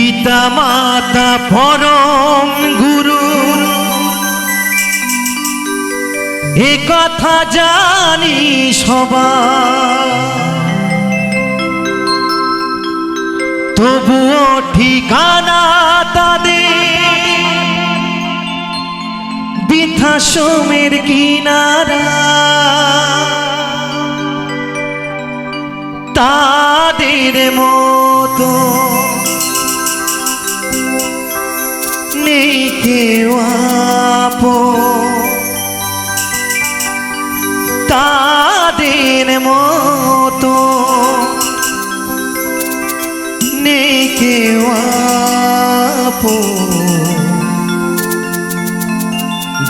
পিতা মাতা পরম গুরু। এ কথা জানি সবাই তবুও ঠিকানা তাদের। বৃদ্ধাশ্রমের কিনারা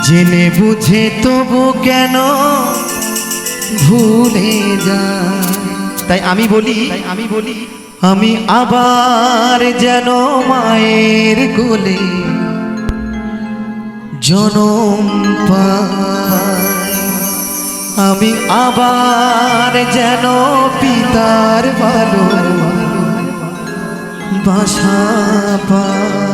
জেনে বুঝে তবু কেন ভুলে যায় তাই আমি বলি আমি বলি আমি আবার যেন মায়ের কোলে জনম আমি আবার যেন পিতার ভালো বাসা পাই।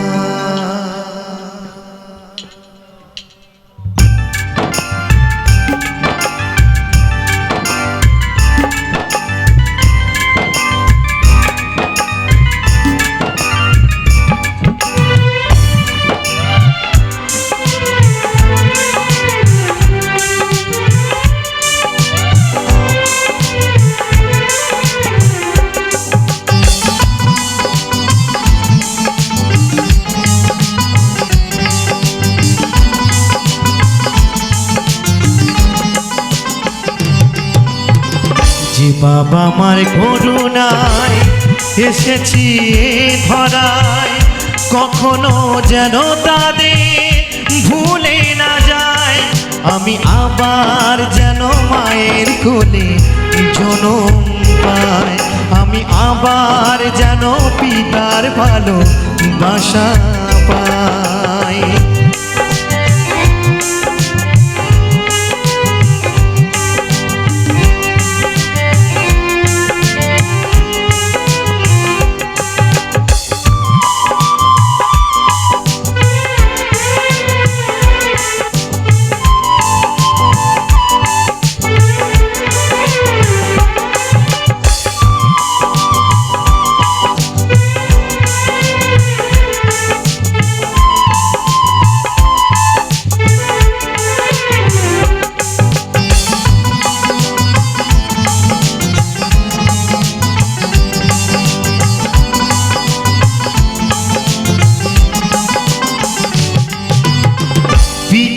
বাবা আমার করুণায় এসেছি ধরায়। কখনো যেন তাদের ভুলে না যায়। আমি আবার যেন মায়ের কোলে জনম পাই। আমি আবার যেন পিতার ভালো বাসা পাই।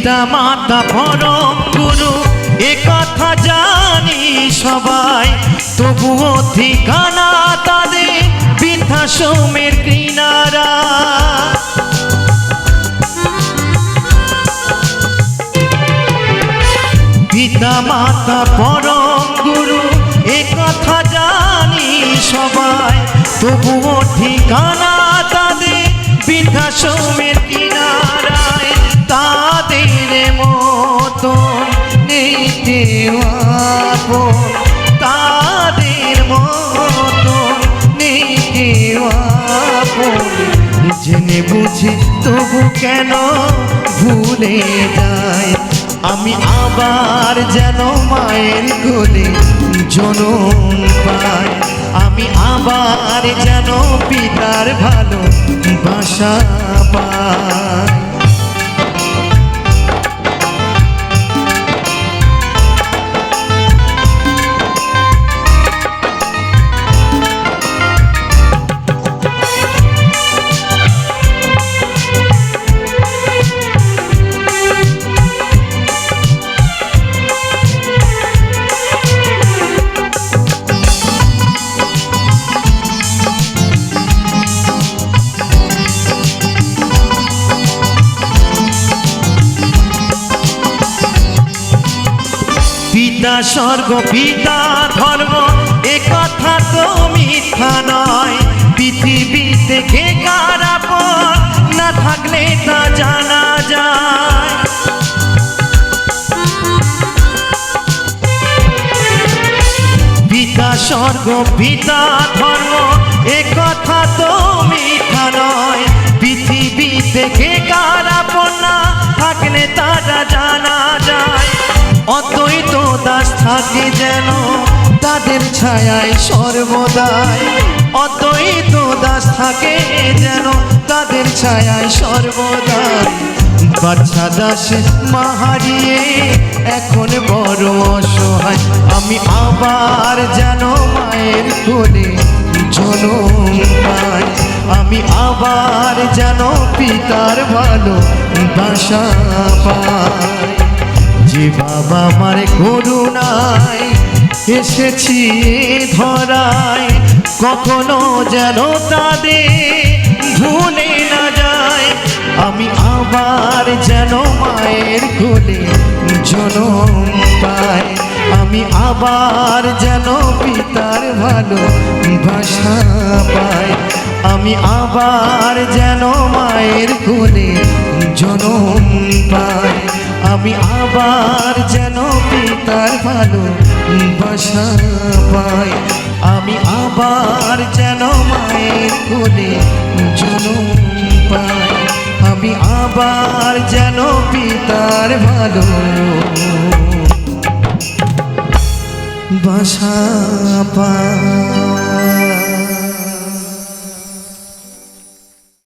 পিতা মাতা পরম গুরু, এ কথা জানি সবাই। তবুও ঠিকানা তাদের বৃদ্ধাশ্রমের কিনারা পিতা মাতা পরম গুরু, এ কথা জানি সবাই। তবুও ঠিকানা তাদের বৃদ্ধাশ্রমের কিনারায় কেন ভুলে যায়। আমি আবার যেন মায়ের কোলে জনম পাই। আমি আবার যেন পিতার ভালো বাসা পাই। পিতা স্বর্গ পিতা ধর্ম, এ কথা তো মিথ্যা নয়। পৃথিবী থেকে কারাপ না থাকলে তা জানা যায়। পিতা স্বর্গ পিতা ধর্ম, এ কথা তো মিথ্যা নয়। পৃথিবী থেকে কারাপ না থাকলে তারা যেন তাদের ছায়ায় সর্বদাই। অদ্বৈত দাস থাকে যেন তাদের ছায়ায় সর্বদাই। বাচ্চা দাস মা হারিয়ে এখন বড় অসহায়। আমি আবার যেন মায়ের কোলে জনম পাই। আমি আবার যেন পিতার ভালো বাসা পাই। যে বাবা আমার করুণায় এসেছি ধরায়, কখনো যেন তাদের ভুলে না যায়। আমি আবার যেন মায়ের কোলে জনম পাই। আমি আবার যেন পিতার ভালো ভাষা পাই। আমি আবার যেন মায়ের কোলে জনম পাই। আমি আবার যেন পিতার ভালো বাসা পাই। আমি আবার যেন মায়ের কোলে জনম পাই। আমি আবার যেন পিতার ভালো বাসা পাই।